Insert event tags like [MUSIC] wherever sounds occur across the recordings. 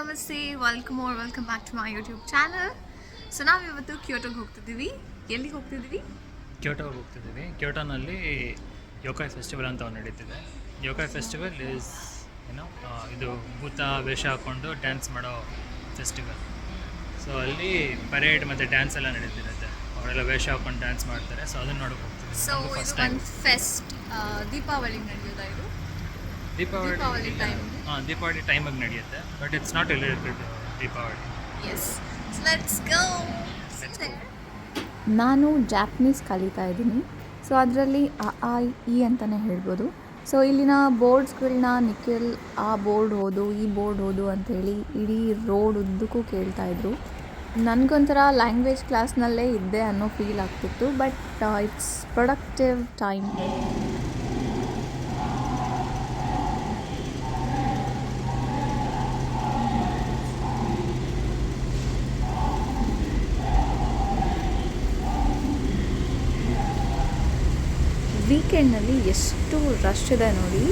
ನಮಸ್ತೆ welcome or welcome back to my YouTube channel so ನಾವು ಇವತ್ತು ಕ್ಯೋಟೋಗೆ ಹೋಗ್ತಿದ್ದೀವಿ. ಎಲ್ಲಿಗೆ ಹೋಗ್ತಿದ್ದೀವಿ? ಕ್ಯೋಟೋಗೆ ಹೋಗ್ತಿದ್ದೀವಿ. ಕ್ಯೋಟೋನಲ್ಲಿ ಯೋಕಾಯ್ ಫೆಸ್ಟಿವಲ್ ಅಂತ ಒಂದು ನಡೀತಿದೆ. ಯೋಕಾಯ್ ಫೆಸ್ಟಿವಲ್ ಇಸ್ ಏನೋ ಇದು ಭೂತ ವೇಷ ಹಾಕ್ಕೊಂಡು ಡ್ಯಾನ್ಸ್ ಮಾಡೋ ಫೆಸ್ಟಿವಲ್ ಸೊ ಅಲ್ಲಿ ಪರೇಡ್ ಮತ್ತು ಡ್ಯಾನ್ಸ್ ಎಲ್ಲ ನಡೀತಿರುತ್ತೆ. ಅವರೆಲ್ಲ ವೇಷ ಹಾಕೊಂಡು ಡ್ಯಾನ್ಸ್ ಮಾಡ್ತಾರೆ. ಸೊ ಅದನ್ನು ನೋಡೋಕೆ ಸೊ ಹೋಗ್ತಿದ್ದೀವಿ ಇದು ಫಸ್ಟ್ ಟೈಮ್ ಒಂದು ಫೆಸ್ಟ್ ದೀಪಾವಳಿ ನಡೆಯೋದಾ ಇದು? ದೀಪಾವಳಿ ದೀಪಾವಳಿ time. ಹಾಂ ದೀಪಾವಳಿ ಟೈಮಾಗಿ ನಡೆಯುತ್ತೆ but it's not related Deepavali. Yes let's go ನಾನು ಜಾಪನೀಸ್ ಕಲಿತಾ ಇದ್ದೀನಿ. ಸೊ ಅದರಲ್ಲಿ ಅ ಆ ಇ ಅಂತಲೇ ಹೇಳ್ಬೋದು. ಸೊ ಇಲ್ಲಿನ ಬೋರ್ಡ್ಸ್ಗಳನ್ನ ನಿಖಿಲ್ ಆ ಬೋರ್ಡ್ ಓದು ಈ ಬೋರ್ಡ್ ಓದು ಅಂಥೇಳಿ ಇಡೀ ರೋಡ್ ಉದ್ದಕ್ಕೂ ಕೇಳ್ತಾ ಇದ್ರು. ನನಗೊಂಥರ ಲ್ಯಾಂಗ್ವೇಜ್ ಕ್ಲಾಸ್ನಲ್ಲೇ ಇದ್ದೆ ಅನ್ನೋ ಫೀಲ್ ಆಗ್ತಿತ್ತು ಬಟ್ ಇಟ್ಸ್ ಪ್ರೊಡಕ್ಟಿವ್ ಟೈಮ್ ವೀಕೆಂಡ್ನಲ್ಲಿ ಎಷ್ಟು ರಶ್ ಇದೆ ನೋಡಿ.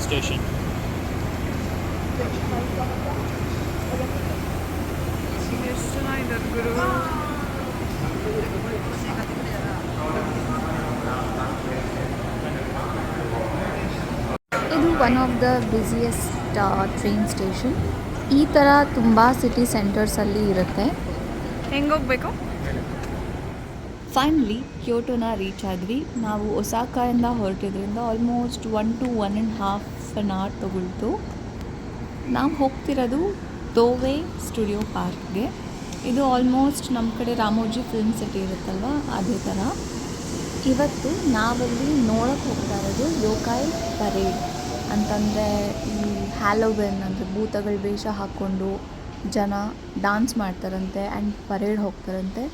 ಸ್ಟೇಷನ್ ಎಷ್ಟು ಚೆನ್ನಾಗಿದ್ದಾರೆ ಗುರು ಇದು one of the busiest train station ಈ ಥರ ತುಂಬ ಸಿಟಿ ಸೆಂಟರ್ಸಲ್ಲಿ ಇರುತ್ತೆ. ಹೆಂಗೆ ಹೋಗಬೇಕು ಫೈನಲಿ ಕ್ಯೋಟೋನ ರೀಚ್ ಆದ್ವಿ. ನಾವು ಒಸಾಕಾಯಿಂದ ಹೊರಟಿದ್ರಿಂದ almost one to one and half an hour ತಗೊಳ್ತು. ನಾವು ಹೋಗ್ತಿರೋದು ದೋವೆ ಸ್ಟುಡಿಯೋ ಪಾರ್ಕ್ಗೆ ಇದು ಆಲ್ಮೋಸ್ಟ್ ನಮ್ಮ ಕಡೆ ರಾಮೋಜಿ ಫಿಲ್ಮ್ ಸಿಟಿ ಇರುತ್ತಲ್ವ? ಅದೇ ಥರ ಇವತ್ತು ನಾವಲ್ಲಿ ನೋಡೋಕ್ಕೆ ಹೋಗ್ತಾ ಇರೋದು ಯೋಕಾಯ್ ಪರೇಡ್ ಅಂತಂದರೆ ಈ ಹ್ಯಾಲೋವೆನ್ ಅಂದರೆ ಭೂತಗಳ ವೇಷ ಹಾಕ್ಕೊಂಡು ಜನ ಡಾನ್ಸ್ ಮಾಡ್ತಾರಂತೆ ಆ್ಯಂಡ್ ಪರೇಡ್ ಹೋಗ್ತಾರಂತೆ.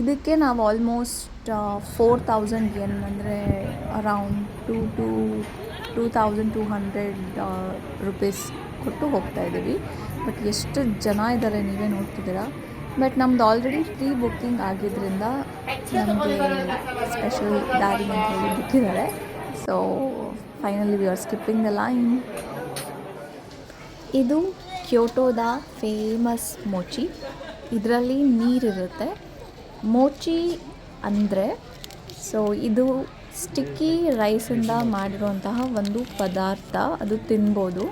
ಇದಕ್ಕೆ ನಾವು ಆಲ್ಮೋಸ್ಟ್ ಫೋರ್ ತೌಸಂಡ್ ಎನ್ ಅಂದರೆ around two two two thousand two hundred rupees ಕೊಟ್ಟು ಹೋಗ್ತಾ ಇದ್ದೀವಿ ಬಟ್ ಎಷ್ಟು ಜನ ಇದ್ದಾರೆ ನೀವೇ ನೋಡ್ತಿದ್ದೀರಾ. ಬಟ್ ನಮ್ದು ಆಲ್ರೆಡಿ ಪ್ರೀ ಬುಕ್ಕಿಂಗ್ ಆಗಿದ್ದರಿಂದ ನಮಗೆ ಸ್ಪೆಷಲ್ ದಾರಿ ಅಂತ ಹೇಳಿ ಬಿಟ್ಟಿದ್ದಾರೆ. So finally we are skipping the line ಇದು ಕ್ಯೋಟೋದ ಫೇಮಸ್ ಮೋಚಿ ಇದರಲ್ಲಿ ನೀರಿರುತ್ತೆ. ಮೋಚಿ ಅಂದರೆ ಸೊ ಇದು ಸ್ಟಿಕ್ಕಿ ರೈಸಿಂದ ಮಾಡಿರುವಂತಹ ಒಂದು ಪದಾರ್ಥ. ಅದು ತಿನ್ಬೋದು.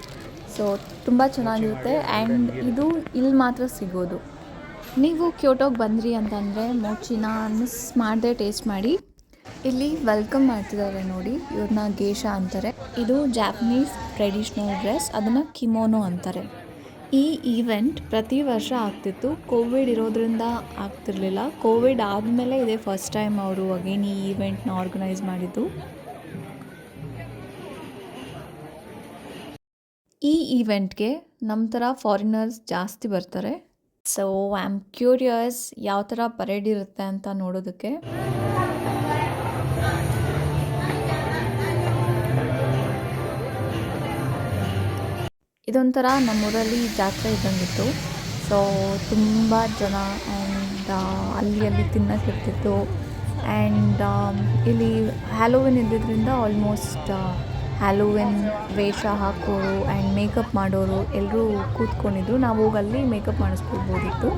ಸೊ ತುಂಬ ಚೆನ್ನಾಗಿರುತ್ತೆ. ಆ್ಯಂಡ್ ಇದು ಇಲ್ಲಿ ಮಾತ್ರ ಸಿಗೋದು. ನೀವು ಕ್ಯೋಟೋಗೆ ಬಂದ್ರಿ ಅಂತಂದರೆ ಮೋಚಿನ ಮಿಸ್ ಮಾಡದೆ ಟೇಸ್ಟ್ ಮಾಡಿ. ಇಲ್ಲಿ ವೆಲ್ಕಮ್ ಮಾಡ್ತಿದ್ದಾರೆ ನೋಡಿ. ಇವ್ರನ್ನ ಗೇಷ ಅಂತಾರೆ. ಇದು ಜಾಪನೀಸ್ ಟ್ರೆಡಿಷ್ನಲ್ ಡ್ರೆಸ್ ಅದನ್ನು ಕಿಮೋನೋ ಅಂತಾರೆ. ಈ ಈವೆಂಟ್ ಪ್ರತಿ ವರ್ಷ ಆಗ್ತಿತ್ತು. ಕೋವಿಡ್ ಇರೋದ್ರಿಂದ ಆಗ್ತಿರ್ಲಿಲ್ಲ. ಕೋವಿಡ್ ಆದಮೇಲೆ ಇದೇ ಫಸ್ಟ್ ಟೈಮ್ ಅವರು ಅಗೇನ್ ಈ ಈವೆಂಟ್ನ ಆರ್ಗನೈಸ್ ಮಾಡಿದ್ದು. ಈ ಈವೆಂಟ್ಗೆ ನಮ್ಮ ಥರ ಫಾರಿನರ್ಸ್ ಜಾಸ್ತಿ ಬರ್ತಾರೆ. ಸೊ ಐ ಆಮ್ ಕ್ಯೂರಿಯಸ್ ಯಾವ ಥರ ಪರೇಡ್ ಇರುತ್ತೆ ಅಂತ ನೋಡೋದಕ್ಕೆ. ಇದೊಂಥರ ನಮ್ಮೂರಲ್ಲಿ ಜಾತ್ರೆ ಇದ್ದಂಗಿತ್ತು. ಸೊ ತುಂಬ ಜನ ಆ್ಯಂಡ್ ಅಲ್ಲಿ ಅಲ್ಲಿ ತಿನ್ನೋಕ್ಕಿರ್ತಿತ್ತು ಆ್ಯಂಡ್ ಇಲ್ಲಿ ಹ್ಯಾಲೋವಿನ್ ಇದ್ದಿದ್ದರಿಂದ ಆಲ್ಮೋಸ್ಟ್ ಹ್ಯಾಲೋವಿನ್ ವೇಷ ಹಾಕೋರು ಆ್ಯಂಡ್ ಮೇಕಪ್ ಮಾಡೋರು ಎಲ್ಲರೂ ಕೂತ್ಕೊಂಡಿದ್ರು ನಾವು ಹೋಗಿ ಅಲ್ಲಿ ಮೇಕಪ್ ಮಾಡಿಸ್ಕೊಳ್ಬೋದಿತ್ತು.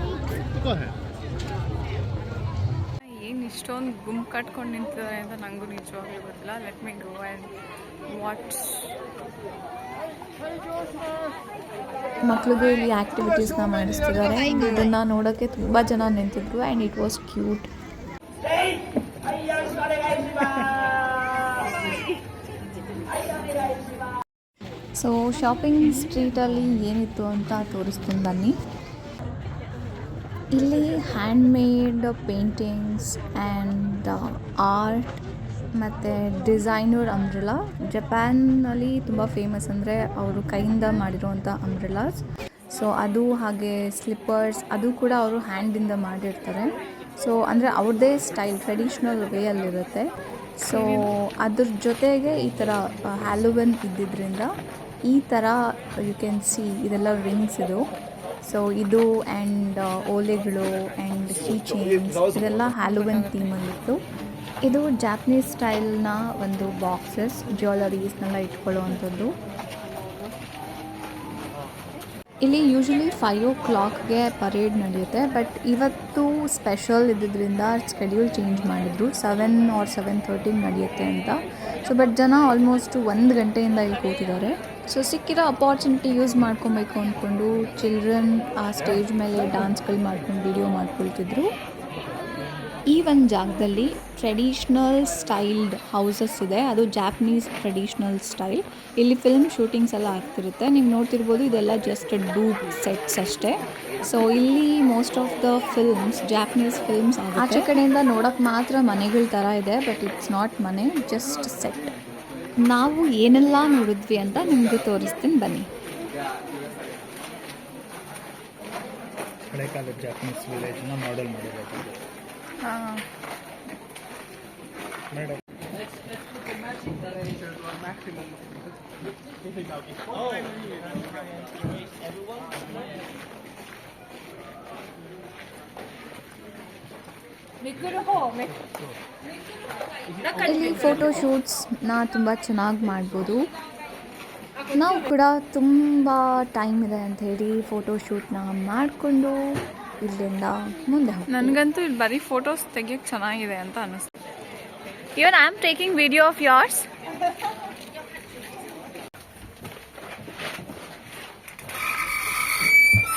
ಏನು ಇಷ್ಟೊಂದು ಗುಂಪು ಕಟ್ಕೊಂಡು ನಿಂತಿದೆ ಅಂತ ನನಗೂ ನಿಜವಾಗ್ಲೂ ಗೊತ್ತಿಲ್ಲ. Let me go and what's ಮಕ್ಳಿಗೆ ಇಲ್ಲಿ ಆ್ಯಕ್ಟಿವಿಟೀಸ್ನ ಮಾಡಿಸ್ತಿದ್ದಾರೆ. ಇದನ್ನ ನೋಡೋಕ್ಕೆ ತುಂಬ ಜನ ನಿಂತಿದ್ರು and it was cute so shopping ಸ್ಟ್ರೀಟಲ್ಲಿ ಏನಿತ್ತು ಅಂತ ತೋರಿಸ್ತೀನಿ ಬನ್ನಿ. ಇಲ್ಲಿ handmade paintings and art ಮತ್ತು ಡಿಸೈನರ್ ಅಂಬ್ರೆಲಾ ಜಪಾನ್ನಲ್ಲಿ ತುಂಬ ಫೇಮಸ್ ಅಂದರೆ ಅವರು ಕೈಯಿಂದ ಮಾಡಿರುವಂಥ ಅಂಬ್ರೆಲಾಸ್ ಸೊ ಅದು ಹಾಗೆ ಸ್ಲಿಪ್ಪರ್ಸ್ ಅದು ಕೂಡ ಅವರು ಹ್ಯಾಂಡಿಂದ ಮಾಡಿರ್ತಾರೆ. ಸೊ ಅಂದರೆ ಅವ್ರದ್ದೇ ಸ್ಟೈಲ್ ಟ್ರೆಡಿಷ್ನಲ್ ವೇಯಲ್ಲಿರುತ್ತೆ ಸೊ ಅದ್ರ ಜೊತೆಗೆ ಈ ಥರ ಹ್ಯಾಲೋವೆನ್ ಇದ್ದಿದ್ದರಿಂದ ಈ ಥರ ಯು ಕ್ಯಾನ್ ಸಿ ಇದೆಲ್ಲ ರಿಂಗ್ಸ್ ಇದು. ಸೊ ಇದು ಆ್ಯಂಡ್ ಓಲೆಗಳು ಆ್ಯಂಡ್ ಕೀ ಚೇನ್ಸ್ ಇದೆಲ್ಲ ಹ್ಯಾಲೋವೆನ್ ಥೀಮಲ್ಲಿತ್ತು ಇದು ಜಾಪನೀಸ್ ಸ್ಟೈಲ್ನ ಒಂದು ಬಾಕ್ಸಸ್ ಜ್ಯುವೆಲರೀಸ್ನೆಲ್ಲ ಇಟ್ಕೊಳ್ಳುವಂಥದ್ದು. ಇಲ್ಲಿ ಯೂಶಲಿ ಫೈವ್ ಓ ಕ್ಲಾಕ್ಗೆ ಪರೇಡ್ ನಡೆಯುತ್ತೆ ಬಟ್ ಇವತ್ತು ಸ್ಪೆಷಲ್ ಇದ್ದಿದ್ದರಿಂದ ಸ್ಕೆಡ್ಯೂಲ್ ಚೇಂಜ್ ಮಾಡಿದ್ರು. ಸೆವೆನ್ ಆರ್ ಸೆವೆನ್ ತರ್ಟಿಗೆ ನಡೆಯುತ್ತೆ ಅಂತ. ಸೊ ಬಟ್ ಜನ ಆಲ್ಮೋಸ್ಟ್ ಒಂದು ಗಂಟೆಯಿಂದ ಇಲ್ಲಿ ಕೂತಿದ್ದಾರೆ. ಸೊ ಸಿಕ್ಕಿರೋ ಅಪಾರ್ಚುನಿಟಿ ಯೂಸ್ ಮಾಡ್ಕೊಬೇಕು ಅಂದ್ಕೊಂಡು ಚಿಲ್ಡ್ರನ್ ಆ ಸ್ಟೇಜ್ ಮೇಲೆ ಡ್ಯಾನ್ಸ್ಗಳು ಮಾಡ್ಕೊಂಡು ವಿಡಿಯೋ ಮಾಡ್ಕೊಳ್ತಿದ್ರು. ಈ ಒಂದು ಜಾಗದಲ್ಲಿ ಟ್ರೆಡಿಷ್ನಲ್ ಸ್ಟೈಲ್ಡ್ ಹೌಸಸ್ ಇದೆ. ಅದು ಜಾಪನೀಸ್ ಟ್ರೆಡಿಷ್ನಲ್ ಸ್ಟೈಲ್ ಇಲ್ಲಿ ಫಿಲ್ಮ್ ಶೂಟಿಂಗ್ಸ್ ಎಲ್ಲ ಆಗ್ತಿರುತ್ತೆ. ನೀವು ನೋಡ್ತಿರ್ಬೋದು ಇದೆಲ್ಲ ಜಸ್ಟ್ ಡೂಬ್ ಸೆಟ್ಸ್ ಅಷ್ಟೇ. ಸೊ ಇಲ್ಲಿ most of the films Japanese films ಆಚೆ ಕಡೆಯಿಂದ ನೋಡೋಕೆ ಮಾತ್ರ ಮನೆಗಳ ಥರ ಇದೆ ಬಟ್ ಇಟ್ಸ್ ನಾಟ್ ಮನೆ ಜಸ್ಟ್ ಸೆಟ್ ನಾವು ಏನೆಲ್ಲ ನೋಡಿದ್ವಿ ಅಂತ ನಿಮಗೆ ತೋರಿಸ್ತೀನಿ. ಬನ್ನಿ. ಹಳೆ ಕಾಲದ ಜಾಪನೀಸ್ ವಿಲೇಜ್ನ ಮಾಡೆಲ್ ಮಾಡಿರೋದು. ಇಲ್ಲಿ ಫೋಟೋ ಶೂಟ್ಸ್ನ ತುಂಬ ಚೆನ್ನಾಗಿ ಮಾಡ್ಬೋದು. ನಾವು ಕೂಡ ತುಂಬ ಟೈಮ್ ಇದೆ ಅಂತ ಹೇಳಿ ಫೋಟೋ ಶೂಟ್ನ ಮಾಡಿಕೊಂಡು ಇಲ್ಲಿಂದ ಮುಂದೆ ಹೋಗ್ತೀವಿ. ನನಗಂತೂ ಇಲ್ಲಿ ಬರೀ ಫೋಟೋಸ್ ತೆಗಿಯೋಕ್ಕೆ ಚೆನ್ನಾಗಿದೆ ಅಂತ ಅನ್ನಿಸ್ತು even I am taking video of ಯಾರ್ಸ್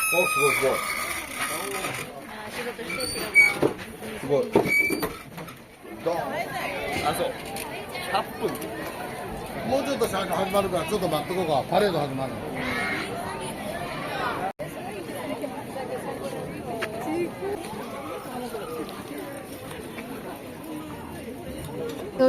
おすごいすごいすごいどうあそう8分もうちょっと始まるからちょっと待っとこうかパレード始まるの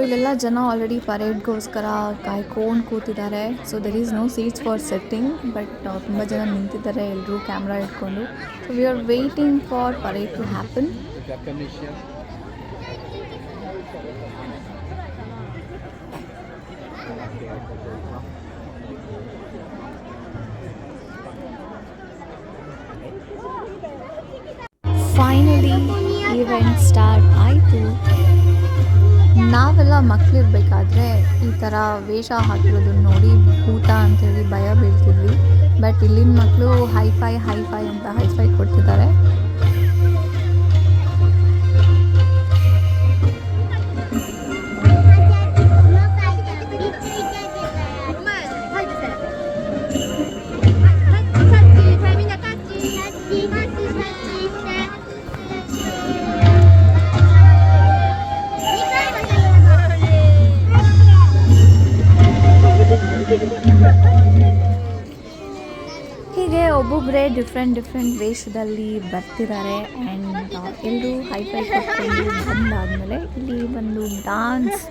ಇಲ್ಲೆಲ್ಲ ಜನ ಆಲ್ರೆಡಿ ಪರೇಡ್ಗೋಸ್ಕರ ಕಾಯ್ಕೊಂಡು ಕೂತಿದ್ದಾರೆ. So there is no seats for setting but ತುಂಬ ಜನ ನಿಂತಿದ್ದಾರೆ ಎಲ್ಲರೂ ಕ್ಯಾಮ್ರಾ ಇಟ್ಕೊಂಡು so we are waiting for parade to happen finally event start ಆಯಿತು ನಾವೆಲ್ಲ ಮಕ್ಕಳಿರ್ಬೇಕಾದ್ರೆ ಈ ಥರ ವೇಷ ಹಾಕಿರೋದನ್ನ ನೋಡಿ ಭೂತ ಅಂತೇಳಿ ಭಯ ಬೀಳ್ತಿದ್ವಿ. ಬಟ್ ಇಲ್ಲಿನ ಮಕ್ಕಳು ಹೈ ಫೈ ಹೈ ಫೈ ಅಂತ ಹೈಫೈ ಕೊಡ್ತಿದ್ದಾರೆ ಹೀಗೆ ಒಬ್ಬೊಬ್ಬರೇ ಡಿಫ್ರೆಂಟ್ ಡಿಫ್ರೆಂಟ್ ವೇಷದಲ್ಲಿ ಬರ್ತಿದ್ದಾರೆ ಆ್ಯಂಡ್ ಎಲ್ಲರೂ ಹೈಫೈ ಕೊಟ್ಕೊಂಡು ಬಂದಾದಮೇಲೆ ಇಲ್ಲಿ ಒಂದು ಡಾನ್ಸ್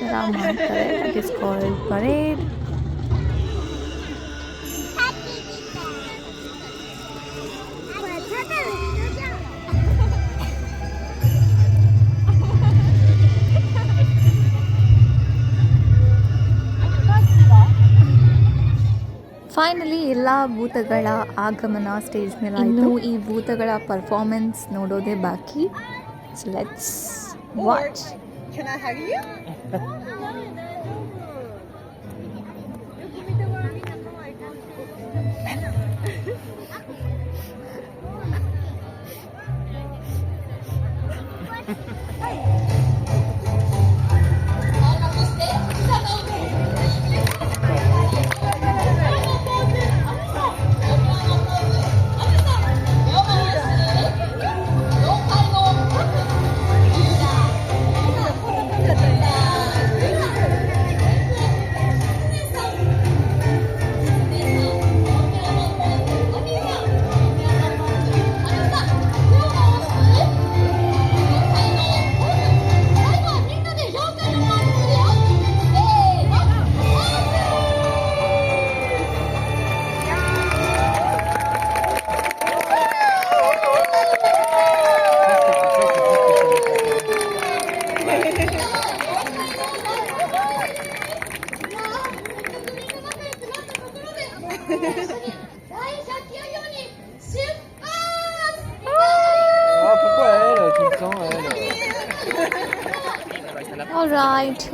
ಥರ ಮಾಡ್ತಾರೆ. It is called parade finally ಎಲ್ಲ ಭೂತಗಳ ಆಗಮನ ಸ್ಟೇಜ್ ಮೇಲೆ ಇನ್ನು ಈ ಭೂತಗಳ ಪರ್ಫಾರ್ಮೆನ್ಸ್ ನೋಡೋದೇ ಬಾಕಿ. ಲೆಟ್ಸ್ ವಾಚ್ [LAUGHS]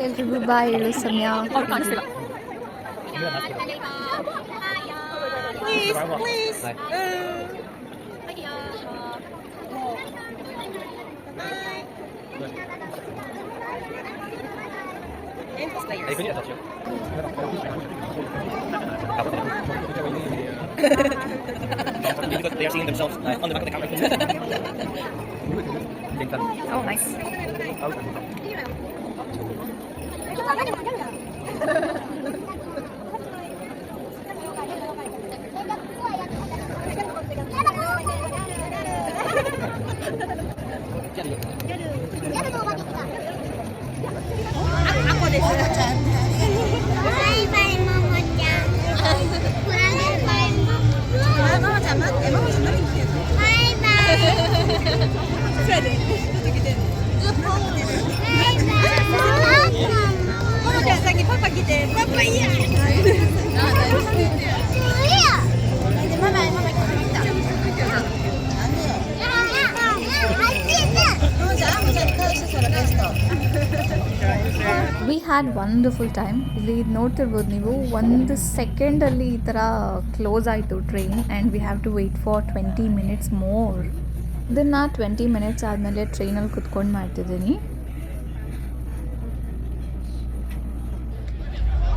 ಎಲ್ರಿಗೂ ಬಾಯ್ ಹೇಳೋ ಸಮಯ ಅವ್ರು ಕಾಣಿಸ್ತಿಲ್ಲ because they are seeing themselves uh, on the back of the camera. Oh nice Had wonderful time ಇಲ್ಲಿ ನೋಡ್ತಿರ್ಬೋದು ನೀವು ಒಂದು ಸೆಕೆಂಡಲ್ಲಿ ಈ ಥರ ಕ್ಲೋಸ್ ಆಯಿತು train and we have to wait for twenty minutes more ಇದನ್ನು ಟ್ವೆಂಟಿ ಮಿನಿಟ್ಸ್ ಆದಮೇಲೆ ಟ್ರೈನಲ್ಲಿ ಕುತ್ಕೊಂಡು ಮಾಡ್ತಿದ್ದೀನಿ.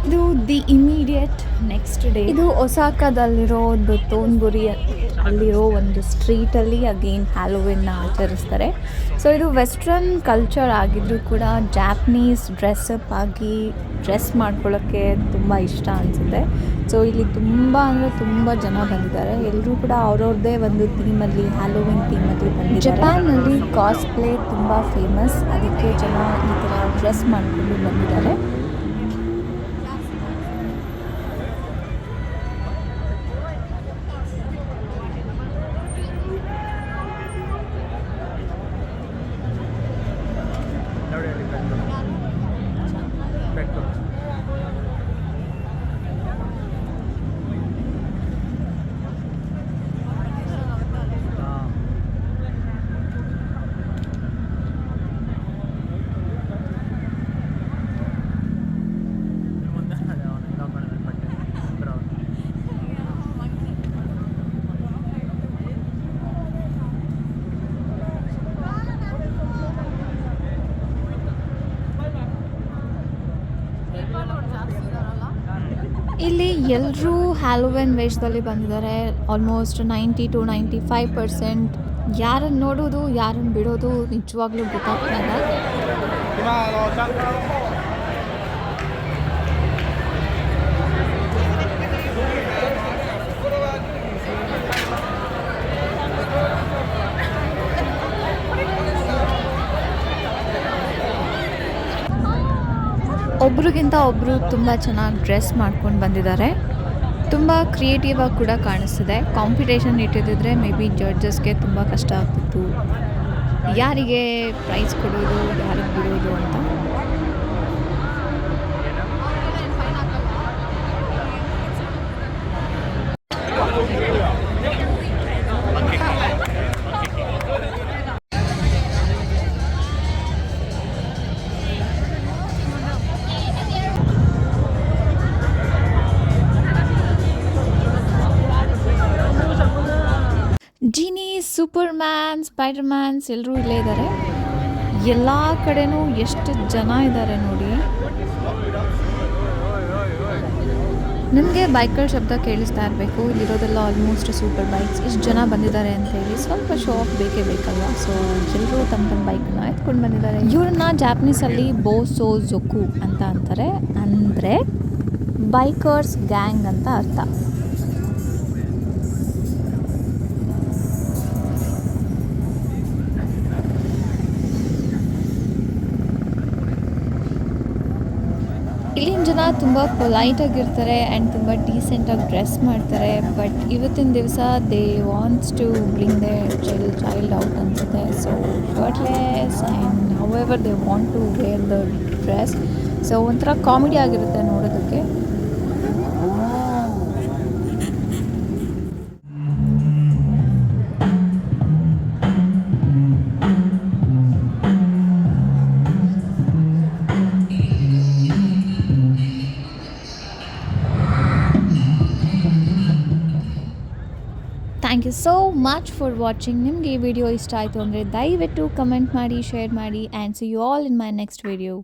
ಇದು ದಿ ಇಮಿಡಿಯೇಟ್ ನೆಕ್ಸ್ಟ್ ಡೇ ಇದು ಒಸಾಕದಲ್ಲಿರೋ ಒಂದು ತೋನ್ಬುರಿ ಅಲ್ಲಿರೋ ಒಂದು ಸ್ಟ್ರೀಟಲ್ಲಿ ಅಗೇನ್ ಹ್ಯಾಲೋವಿನ್ನ ಆಚರಿಸ್ತಾರೆ. ಸೊ ಇದು ವೆಸ್ಟ್ರನ್ ಕಲ್ಚರ್ ಆಗಿದ್ರೂ ಕೂಡ ಜಾಪ್ನೀಸ್ ಡ್ರೆಸ್ಅಪ್ ಆಗಿ ಡ್ರೆಸ್ ಮಾಡ್ಕೊಳ್ಳೋಕ್ಕೆ ತುಂಬ ಇಷ್ಟ ಅನಿಸುತ್ತೆ. ಸೊ ಇಲ್ಲಿ ತುಂಬ ಅಂದರೆ ತುಂಬ ಜನ ಬಂದಿದ್ದಾರೆ. ಎಲ್ಲರೂ ಕೂಡ ಅವ್ರವ್ರದ್ದೇ ಒಂದು ಥೀಮಲ್ಲಿ ಹ್ಯಾಲೋವಿನ್ ಥೀಮಲ್ಲಿ ಬಂದಿದ್ದಾರೆ. ಜಪಾನ್ನಲ್ಲಿ ಕಾಸ್ಪ್ಲೇ ತುಂಬ ಫೇಮಸ್ ಅದಕ್ಕೆ ಜನ ಈ ಥರ ಡ್ರೆಸ್ ಮಾಡಿಕೊಂಡು ಬಂದಿದ್ದಾರೆ ನೋಡಿ ಅಲ್ಲಿ ಬೆಕ್ಕು. ಬೆಕ್ಕು ಹಾಂ ಮುಂದೆ ಅದೇ ಅವನು ಇನ್ನೊಬ್ಬ ಮಾಡಿದ ಬಟ್ಟೆ ಬ್ರೌನ್ ಇಲ್ಲಿ ಎಲ್ಲರೂ ಹ್ಯಾಲೋವೆನ್ ವೇಷದಲ್ಲಿ ಬಂದಿದ್ದಾರೆ. Almost ninety two ninety five percent ಯಾರನ್ನು ನೋಡೋದು ಯಾರನ್ನು ಬಿಡೋದು ನಿಜವಾಗ್ಲೂ ಗೊತ್ತಾಗ್ತಿಲ್ಲ ಒಬ್ರಿಗಿಂತ ಒಬ್ಬರು ತುಂಬ ಚೆನ್ನಾಗಿ ಡ್ರೆಸ್ ಮಾಡ್ಕೊಂಡು ಬಂದಿದ್ದಾರೆ. ತುಂಬ ಕ್ರಿಯೇಟಿವ್ ಆಗಿ ಕೂಡ ಕಾಣಿಸ್ತಿದೆ. ಕಾಂಪಿಟೇಷನ್ ಇಟ್ಟಿದ್ದಿದ್ರೆ ಮೇ ಬಿ ಜಡ್ಜಸ್ಗೆ ತುಂಬ ಕಷ್ಟ ಆಗ್ತಿತ್ತು. ಯಾರಿಗೆ ಪ್ರೈಸ್ ಕೊಡೋದು, ಯಾರಿಗೆ ಬಿಡೋದು ಅಂತ. Genie Superman Spidermans ಎಲ್ಲರೂ ಇಲ್ಲೇ ಇದ್ದಾರೆ. ಎಲ್ಲ ಕಡೆನೂ ಎಷ್ಟು ಜನ ಇದ್ದಾರೆ ನೋಡಿ. ನಿಮಗೆ ಬೈಕ್ಗಳ ಶಬ್ದ ಕೇಳಿಸ್ತಾ ಇರಬೇಕು. ಇಲ್ಲಿರೋದೆಲ್ಲ ಆಲ್ಮೋಸ್ಟ್ ಸೂಪರ್ ಬೈಕ್ಸ್ ಇಷ್ಟು ಜನ ಬಂದಿದ್ದಾರೆ ಅಂತ ಹೇಳಿ ಸ್ವಲ್ಪ ಶೋ ಆಫ್ ಬೇಕೇ ಬೇಕಲ್ಲ ಸೊ ಎಲ್ಲರೂ ತಮ್ಮ ತಮ್ಮ ಬೈಕ್ನ ಎತ್ಕೊಂಡು ಬಂದಿದ್ದಾರೆ. ಇವ್ರನ್ನ ಜಾಪನೀಸಲ್ಲಿ ಬೋಸೋ ಜೊಕು ಅಂತ ಅಂತಾರೆ. ಅಂದರೆ ಬೈಕರ್ಸ್ ಗ್ಯಾಂಗ್ ಅಂತ ಅರ್ಥ. ಜನ ತುಂಬ ಪೊಲೈಟಾಗಿರ್ತಾರೆ ಆ್ಯಂಡ್ ತುಂಬ ಡೀಸೆಂಟಾಗಿ ಡ್ರೆಸ್ ಮಾಡ್ತಾರೆ ಬಟ್ ಇವತ್ತಿನ ದಿವಸ they wants to bring the child child out ಅನಿಸುತ್ತೆ. So shirtless and however they want to wear the dress so ಒಂಥರ ಕಾಮಿಡಿ ಆಗಿರುತ್ತೆ ಸೋ ಮಚ್ ಫಾರ್ ವಾಚಿಂಗ್ ನಿಮಗೆ ಈ ವಿಡಿಯೋ ಇಷ್ಟ ಆಯಿತು ಅಂದರೆ ದಯವಿಟ್ಟು ಕಮೆಂಟ್ ಮಾಡಿ ಶೇರ್ ಮಾಡಿ and see you all in my next video